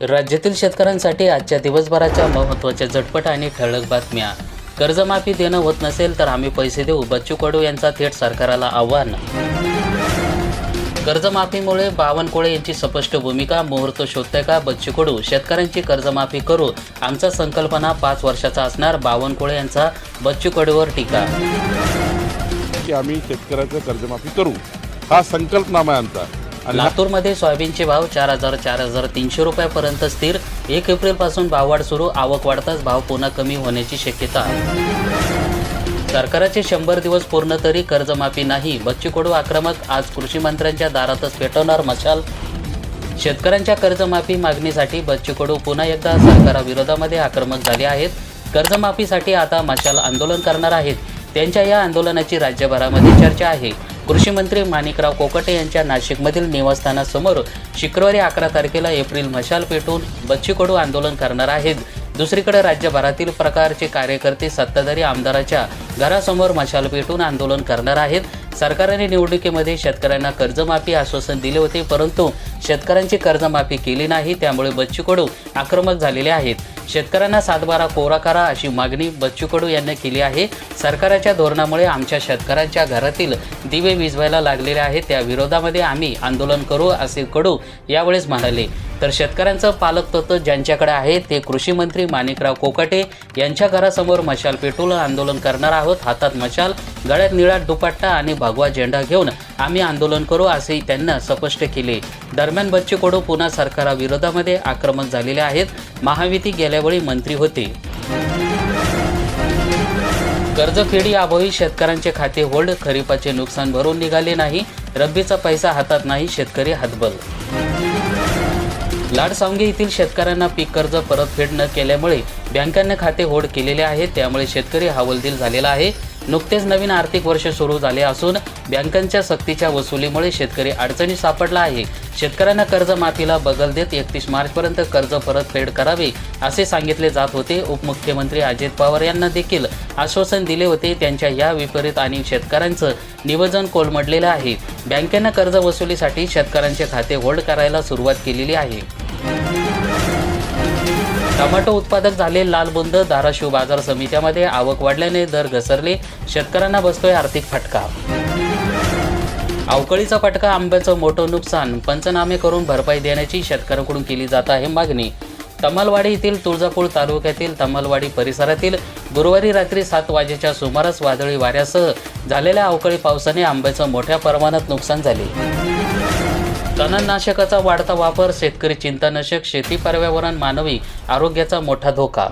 राज्यातील शेतकऱ्यांसाठी आजच्या दिवसभराच्या महत्त्वाच्या झटपट आणि ठळक बातम्या. कर्जमाफी देणं होत नसेल तर आम्ही पैसे देऊ. बच्चू कडू यांचा थेट सरकाराला आव्हान. कर्जमाफीमुळे बावनकुळे यांची स्पष्ट भूमिका मुहूर्त शोधते का बच्चू कडू? शेतकऱ्यांची कर्जमाफी करू. आमचा संकल्पना पाच वर्षाचा असणार बावनकुळे यांचा बच्चू कडूवर टीका. की आम्ही शेतकऱ्याचं कर्जमाफी करू. हा संकल्पनामा आमचा लातूरमध्ये सोयाबीनचे भाव चार हजार चार हजार तीनशे रुपयापर्यंत स्थिर. एक एप्रिलपासून भाववाढ सुरू. आवक वाढताच भाव पुन्हा कमी होण्याची शक्यता. सरकारचे शंभर दिवस पूर्ण तरी कर्जमाफी नाही. बच्चू कडू आक्रमक आज कृषी मंत्र्यांच्या दारातच पेटवणार मशाल. शेतकऱ्यांच्या कर्जमाफी मागणीसाठी बच्चू कडू पुन्हा एकदा सरकाराविरोधामध्ये आक्रमक झाले आहेत. कर्जमाफीसाठी आता मशाल आंदोलन करणार आहेत. त्यांच्या या आंदोलनाची राज्यभरामध्ये चर्चा आहे. कृषी मंत्री माणिकराव कोकटे यांच्या नाशिकमधील निवासस्थानासमोर शुक्रवारी अकरा तारखेला एप्रिल मशाल पेटून बच्चीकडू आंदोलन करणार आहेत. दुसरीकडे राज्यभरातील प्रकारचे कार्यकर्ते सत्ताधारी आमदाराच्या घरासमोर मशाल पेटून आंदोलन करणार आहेत. सरकारने निवडणुकीमध्ये शेतकऱ्यांना कर्जमाफी आश्वासन दिले होते परंतु शेतकऱ्यांची कर्जमाफी केली नाही त्यामुळे बच्चू कडू आक्रमक झालेले आहेत. शेतकऱ्यांना सातबारा कोरा करा अशी मागणी बच्चू कडू यांनी केली आहे. सरकारच्या धोरणामुळे आमच्या शेतकऱ्यांच्या घरातील दिवे विजवायला लागलेले आहेत. त्या विरोधामध्ये आम्ही आंदोलन करू असे कडू यावेळेस म्हणाले. तर शेतकऱ्यांचं पालक तत्व ज्यांच्याकडे आहे ते कृषी मंत्री माणिकराव कोकाटे यांच्या घरासमोर मशाल पेटून आंदोलन करणार आहोत. हातात मशाल गळ्यात निळा दुपट्टा आणि भगवा झेंडा घेऊन आम्ही आंदोलन करू असेही त्यांना स्पष्ट केले. दरम्यान बच्चे कडू पुन्हा सरकाराविरोधामध्ये आक्रमक झालेले आहेत. महायुती गेल्यावेळी मंत्री होते. कर्जफेडी अभावी शेतकऱ्यांचे खाते होल्ड खरीपाचे नुकसान भरून निघाले नाही. रब्बीचा पैसा हातात नाही शेतकरी हातबल लाडसावंगी येथील शेतकऱ्यांना पीक कर्ज परतफेड न केल्यामुळे बँकांना खाते होल्ड केलेले आहे. त्यामुळे शेतकरी हवालदिल झालेला आहे. नुकतेच नवीन आर्थिक वर्ष सुरू झाले असून बँकांच्या सक्तीच्या वसुलीमुळे शेतकरी अडचणी सापडला आहे. शेतकऱ्यांना कर्जमाफीला बगल देत एकतीस मार्चपर्यंत कर्ज परतफेड करावे असे सांगितले जात होते. उपमुख्यमंत्री अजित पवार यांना देखील आश्वासन दिले होते. त्यांच्या या विपरीत आणि शेतकऱ्यांचं निवेदन कोलमडलेलं आहे. बँकेनं कर्ज वसुलीसाठी शेतकऱ्यांचे खाते होल्ड करायला सुरुवात केलेली आहे. टमाटो उत्पादक झाले लालबुंद धाराशिव बाजार समित्यामध्ये आवक वाढल्याने दर घसरले. शेतकऱ्यांना बसतोय आर्थिक फटका. अवकळीचा फटका आंब्याचं मोठं नुकसान पंचनामे करून भरपाई देण्याची शेतकऱ्यांकडून केली जात आहे मागणी. तमालवाडी येथील तुळजापूर तालुक्यातील तमालवाडी परिसरातील गुरुवारी रात्री सात वाजेच्या सुमारास वादळी वाऱ्यासह झालेल्या अवकाळी पावसाने आंब्याचं मोठ्या प्रमाणात नुकसान झाले. तणनाशकाचा वाढता वापर शेतकरी चिंतानशक शेती पर्यावरण मानवी आरोग्याचा मोठा धोका.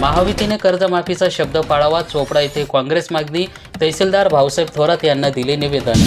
महावितीने कर्जमाफीचा शब्द पाळावा चोपडा येथे काँग्रेस मागणी तहसीलदार भाऊसाहेब थोरात यांना दिले निवेदन.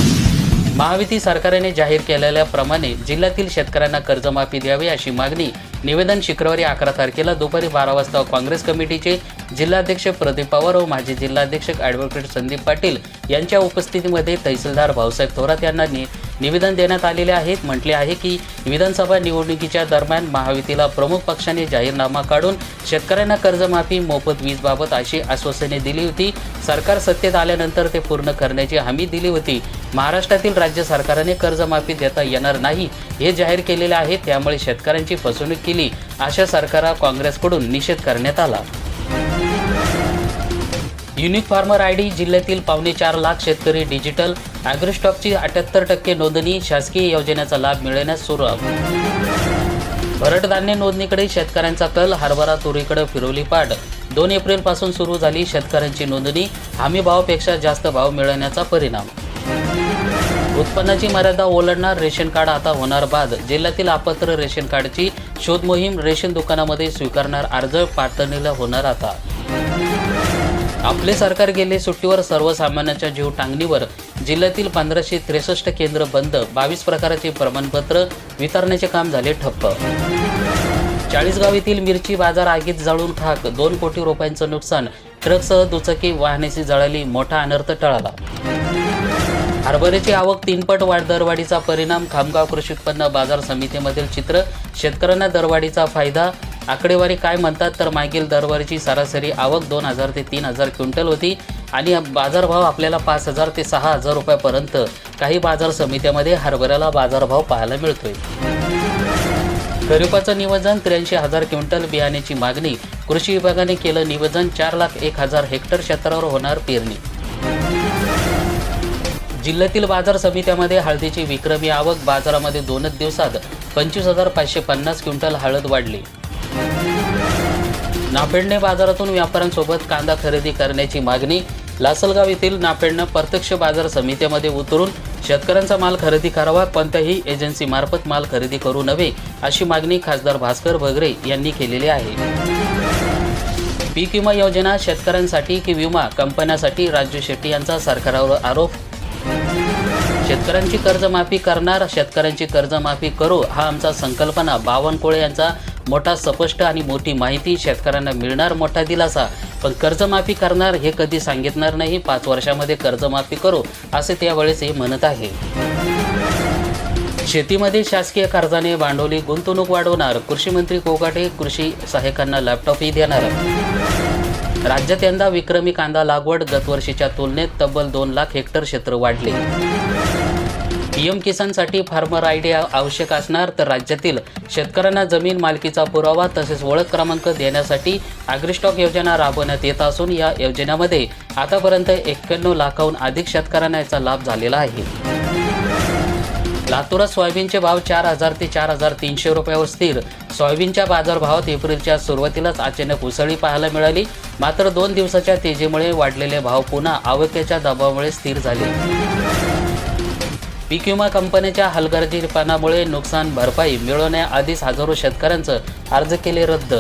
महाविती सरकारने जाहीर केलेल्याप्रमाणे जिल्ह्यातील शेतकऱ्यांना कर्जमाफी द्यावी अशी मागणी निवेदन शुक्रवारी अकरा तारखेला दुपारी बारा वाजता काँग्रेस कमिटीचे जिल्हाध्यक्ष प्रदीप पवार व माजी जिल्हाध्यक्ष ॲडव्होकेट संदीप पाटील यांच्या उपस्थितीमध्ये तहसीलदार भाऊसाहेब थोरात यांना नि निवेदन देण्यात आलेले आहेत. म्हटले आहे की विधानसभा निवडणुकीच्या दरम्यान महायुतीला प्रमुख पक्षाने जाहीरनामा काढून शेतकऱ्यांना कर्जमाफी मोफत वीजबाबत अशी आश्वासने दिली होती. सरकार सत्तेत आल्यानंतर ते पूर्ण करण्याची हमी दिली होती. महाराष्ट्रातील राज्य सरकारने कर्जमाफी देता येणार नाही हे जाहीर केलेले आहे. त्यामुळे शेतकऱ्यांची फसवणूक केली. अशा सरकार काँग्रेसकडून निषेध करण्यात आला. युनिक फार्मर आय डी जिल्ह्यातील पावणे चार लाख शेतकरी डिजिटल ॲग्रोस्टॉकची अठ्याहत्तर टक्के नोंदणी शासकीय योजनेचा लाभ मिळण्यास सुरुवात भरडधान्य नोंदणीकडे शेतकऱ्यांचा कल हरभरा तुरीकडे फिरवली पाठ. दोन एप्रिलपासून सुरू झाली शेतकऱ्यांची नोंदणी. हमी भावापेक्षा जास्त भाव मिळवण्याचा परिणाम. उत्पन्नाची मर्यादा ओलांडणार रेशन कार्ड आता होणार बाद. जिल्ह्यातील आपत्र रेशन कार्डची शोध मोहीम रेशन दुकानामध्ये स्वीकारणार अर्ज पातळीला होणार आता. आपले सरकार गेले सुट्टीवर सर्वसामान्यांच्या जीव टांगणीवर. जिल्ह्यातील पंधराशे त्रेसष्ट केंद्र बंद. बावीस प्रकाराचे प्रमाणपत्र वितरण्याचे काम झाले ठप्प. चाळीसगाव येथील मिरची बाजार आगीत जळून खाक. दोन कोटी रुपयांचं नुकसान. ट्रकसह दुचाकी वाहनेशी जळाली मोठा अनर्थ टळाला. हरभऱ्याची आवक तीनपट वाढ. दरवाढीचा परिणाम खामगाव कृषी उत्पन्न बाजार समितीमधील चित्र. शेतकऱ्यांना दरवाढीचा फायदा आकडेवारी काय म्हणतात तर मागील दरवर्षी सरासरी आवक दोन हजार ते तीन हजार क्विंटल होती आणि बाजारभाव आपल्याला पाच हजार ते सहा हजार रुपयापर्यंत काही बाजार समित्यामध्ये हरभऱ्याला बाजारभाव पाहायला मिळतोय. खरीपाचं निवेदन त्र्याऐंशी हजार क्विंटल बियाण्याची मागणी कृषी विभागाने केलं निवेदन चार लाख एक हजार हेक्टर क्षेत्रावर होणार पेरणी. जिल्ह्यातील बाजार समित्यामध्ये हळदीची विक्रमी आवक बाजारामध्ये दोनच दिवसात पंचवीस हजार पाचशे पन्नास क्विंटल हळद वाढली. नाफेडने बाजारातून व्यापाऱ्यांसोबत कांदा खरेदी करण्याची मागणी लासलगाव येथील नाफेडनं प्रत्यक्ष बाजार समितीमध्ये उतरून शेतकऱ्यांचा माल खरेदी करावा कोणत्याही एजन्सीमार्फत माल खरेदी करू नव्हे अशी मागणी खासदार भास्कर भगरे यांनी केलेली आहे. पीक विमा योजना शेतकऱ्यांसाठी की विमा कंपन्यासाठी? राजू शेट्टी यांचा सरकारावर आरोप. शेतकऱ्यांची कर्जमाफी करणार शेतकऱ्यांची कर्जमाफी करू हा आमचा संकल्पना बावनकुळे यांचा मोठा स्पष्ट आणि मोठी माहिती शेतकऱ्यांना मिळणार मोठा दिलासा. पण कर्जमाफी करणार हे कधी सांगितणार नाही. पाच वर्षामध्ये कर्जमाफी करू असे त्यावेळेस हे म्हणत आहे. शेतीमध्ये शासकीय कर्जाने भांडवली गुंतवणूक वाढवणार. कृषी मंत्री कोकाटे कृषी सहाय्यकांना लॅपटॉपही देणार. राज्यात यंदा विक्रमी कांदा लागवड गतवर्षीच्या तुलनेत तब्बल दोन लाख हेक्टर क्षेत्र वाढले. पीएम किसानसाठी फार्मर आय डी आवश्यक असणार तर राज्यातील शेतकऱ्यांना जमीन मालकीचा पुरावा तसेच ओळख क्रमांक देण्यासाठी ॲग्रिस्टॉक योजना राबवण्यात येत असून या योजनेमध्ये आतापर्यंत एक्क्याण्णव लाखाहून अधिक शेतकऱ्यांना याचा लाभ झालेला आहे. लातूरात सोयाबीनचे भाव चार हजार ते चार हजार तीनशे रुपयावर स्थिर. सोयाबीनच्या बाजारभावात एप्रिलच्या सुरुवातीलाच अचानक उसळी पाहायला मिळाली. मात्र दोन दिवसाच्या तेजीमुळे वाढलेले भाव पुन्हा आवकेच्या दबावामुळे स्थिर झाले. पीक विमा कंपन्याच्या हलगर्जीपणामुळे नुकसान भरपाई मिळवण्याआधीच हजारो शेतकऱ्यांचं अर्ज केले रद्द.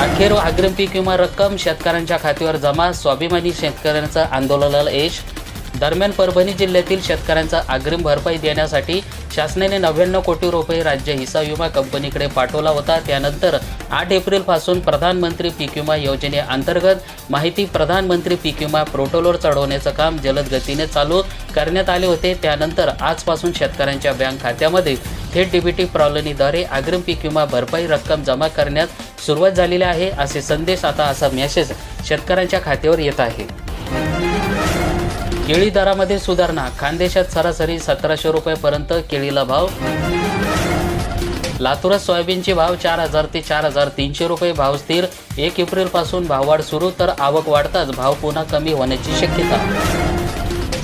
अखेर अग्रिम पीक विमा रक्कम शेतकऱ्यांच्या खात्यावर जमा स्वाभिमानी शेतकऱ्यांचं आंदोलनाला यश दरम्यान परभणी जिल्ह्यातील शेतकऱ्यांचा अग्रिम भरपाई देण्यासाठी शासनाने नव्याण्णव कोटी रुपये राज्य हिस्सा विमा कंपनीकडे पाठवला होता. त्यानंतर आठ एप्रिलपासून प्रधानमंत्री पीक विमा योजनेअंतर्गत माहिती प्रधानमंत्री पीक विमा पोर्टलवर चढवण्याचं काम जलद गतीने चालू करण्यात आले होते. त्यानंतर आजपासून शेतकऱ्यांच्या बँक खात्यामध्ये थेट डीबीटी प्रॉलनीद्वारे अग्रिम पीक विमा भरपाई रक्कम जमा करण्यात सुरुवात झालेली आहे असे संदेश आता असा मेसेज शेतकऱ्यांच्या खात्यावर येत आहे. केळी दरामध्ये सुधारणा. खानदेशात सरासरी सतराशे रुपयेपर्यंत केळीला भाव. लातूरात सोयाबीनचे भाव चार हजार ते चार हजार तीनशे रुपये. भाव स्थिर. एक एप्रिलपासून भाववाढ सुरू तर आवक वाढताच भाव पुन्हा कमी होण्याची शक्यता.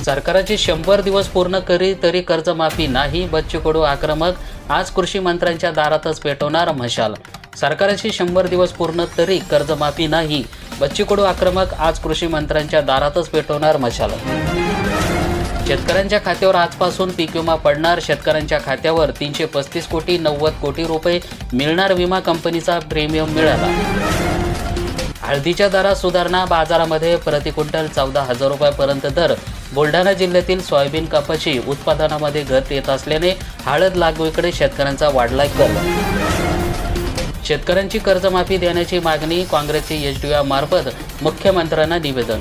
सरकाराचे शंभर दिवस पूर्ण करी तरी कर्जमाफी नाही. बच्चू कडू आक्रमक. आज कृषी मंत्र्यांच्या दारातच पेटवणार मशाल सरकारशी शंभर दिवस पूर्ण तरी कर्जमाफी नाही. बच्चू आक्रमक आज कृषी मंत्र्यांच्या दारातच पेटवणार मशाल. शेतकऱ्यांच्या खात्यावर आजपासून पीक विमा पडणार. शेतकऱ्यांच्या खात्यावर तीनशे पस्तीस कोटी नव्वद कोटी रुपये मिळणार विमा कंपनीचा प्रीमियम मिळाला. हळदीच्या दरात सुधारणा बाजारामध्ये प्रति क्विंटल चौदा हजार रुपयापर्यंत दर. बुलढाणा जिल्ह्यातील सोयाबीन कपाशी उत्पादनामध्ये घट येत असल्याने हळद लागवडीकडे शेतकऱ्यांचा वाढलाय कल. शेतकऱ्यांची कर्जमाफी देण्याची मागणी काँग्रेसचे एच मार्फत मुख्यमंत्र्यांना निवेदन.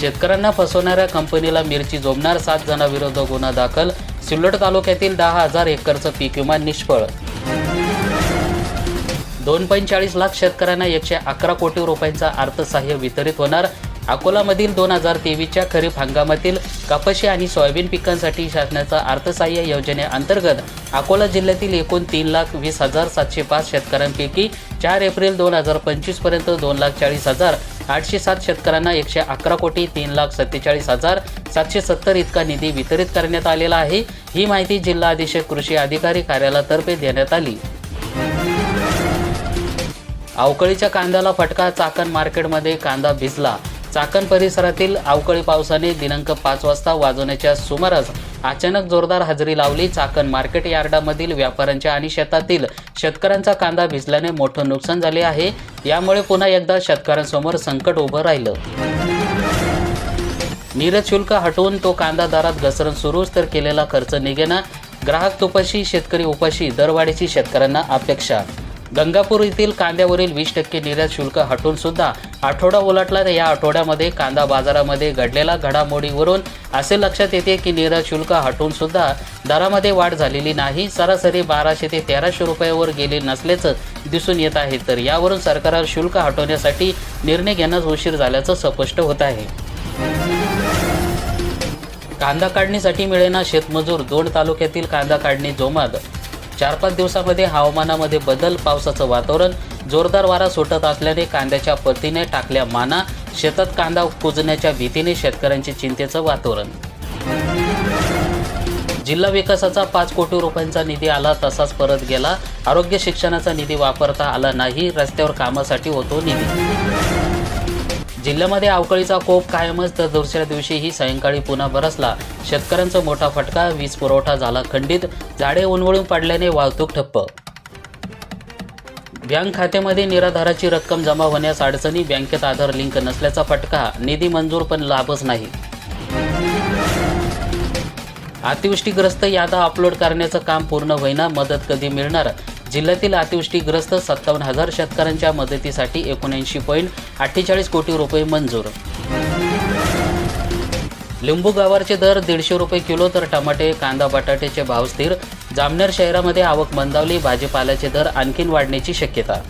शेतकऱ्यांना फसवणाऱ्या कंपनीला मिरची जोमणार सात जणांविरुद्ध गुन्हा दाखल. सिल्लोड तालुक्यातील दहा हजार एकरचं पीक विमा निष्फळ. दोन पॉईंट चाळीस लाख शेतकऱ्यांना एकशे अकरा कोटी रुपयांचा अर्थसहाय्य वितरित होणार. अकोलामधील दोन हजार तेवीसच्या खरीप हंगामातील कपाशी आणि सोयाबीन पिकांसाठी शासनाचा अर्थसहाय्य योजनेअंतर्गत अकोला जिल्ह्यातील एकूण तीन लाख वीस हजार सातशे पाच शेतकऱ्यांपैकी चार एप्रिल दोन हजार पंचवीसपर्यंत दोन लाख चाळीस हजार आठशे सात शेतकऱ्यांना एकशे अकरा कोटी तीन लाख सत्तेचाळीस हजार सातशे सत्तर इतका निधी वितरित करण्यात आलेला आहे. ही माहिती जिल्हा अधीक्षक कृषी अधिकारी कार्यालयातर्फे देण्यात आली. अवकळीच्या कांद्याला फटका चाकण मार्केटमध्ये कांदा भिजला. चाकण परिसरातील अवकाळी पावसाने दिनांक पाच वाजता वाजवण्याच्या सुमारास अचानक जोरदार हजेरी लावली. चाकण मार्केट यार्डामधील व्यापाऱ्यांच्या आणि शेतातील शेतकऱ्यांचा कांदा भिजल्याने मोठं नुकसान झाले आहे. यामुळे पुन्हा एकदा शेतकऱ्यांसमोर संकट उभं राहिलं. निरज शुल्क हटवून तो कांदा दरात घसरण सुरूच तर केलेला खर्च निघेना. ग्राहक तुपाशी शेतकरी उपाशी दरवाढीची शेतकऱ्यांना अपेक्षा. गंगापूर येथील कांद्यावरील वीस टक्के निर्यात शुल्क हटून सुद्धा आठवडा उलटला तर या आठवड्यामध्ये कांदा बाजारामध्ये घडलेल्या घडामोडीवरून असे लक्षात येते की निर्यात शुल्क हटवून सुद्धा दरामध्ये वाढ झालेली नाही. सरासरी बाराशे ते तेराशे रुपयावर गेले नसल्याचं दिसून येत आहे. तर यावरून सरकारला शुल्क हटवण्यासाठी निर्णय घेण्यास उशीर झाल्याचं स्पष्ट होत आहे. कांदा काढणीसाठी मिळेना शेतमजूर. दोन तालुक्यातील कांदा काढणी जोमात चार पाच दिवसामध्ये हवामानामध्ये बदल पावसाचं वातावरण जोरदार वारा सुटत असल्याने कांद्याच्या पतीने टाकल्या माना शेतात कांदा कुजण्याच्या भीतीने शेतकऱ्यांचे चिंतेचं वातावरण. जिल्हा विकासाचा पाच कोटी रुपयांचा निधी आला तसाच परत गेला. आरोग्य शिक्षणाचा निधी वापरता आला नाही रस्त्यावर कामासाठी होतो निधी. जिल्ह्यामध्ये अवकाळीचा कोप कायमच तर दुसऱ्या दिवशीही सायंकाळी पुन्हा बरसला. शेतकऱ्यांचा मोठा फटका वीज पुरवठा झाला खंडित झाडे उन्वळून पडल्याने वाहतूक ठप्प. बँक खात्यामध्ये निराधाराची रक्कम जमा होण्यास अडचणी बँकेत आधार लिंक नसल्याचा फटका निधी मंजूर पण लाभच नाही. अतिवृष्टीग्रस्त यादा अपलोड करण्याचं काम पूर्ण होईना मदत कधी मिळणार? जिल्ह्यातील अतिवृष्टीग्रस्त सत्तावन्न हजार शेतकऱ्यांच्या मदतीसाठी एकोणऐंशी पॉईंट अठ्ठेचाळीस कोटी रुपये मंजूर. लिंबू गावारचे दर दीडशे रुपये किलो तर टमाटे कांदा बटाट्याचे भाव स्थिर. जामनेर शहरामध्ये आवक मंदावली भाजीपाल्याचे दर आणखीन वाढण्याची शक्यता.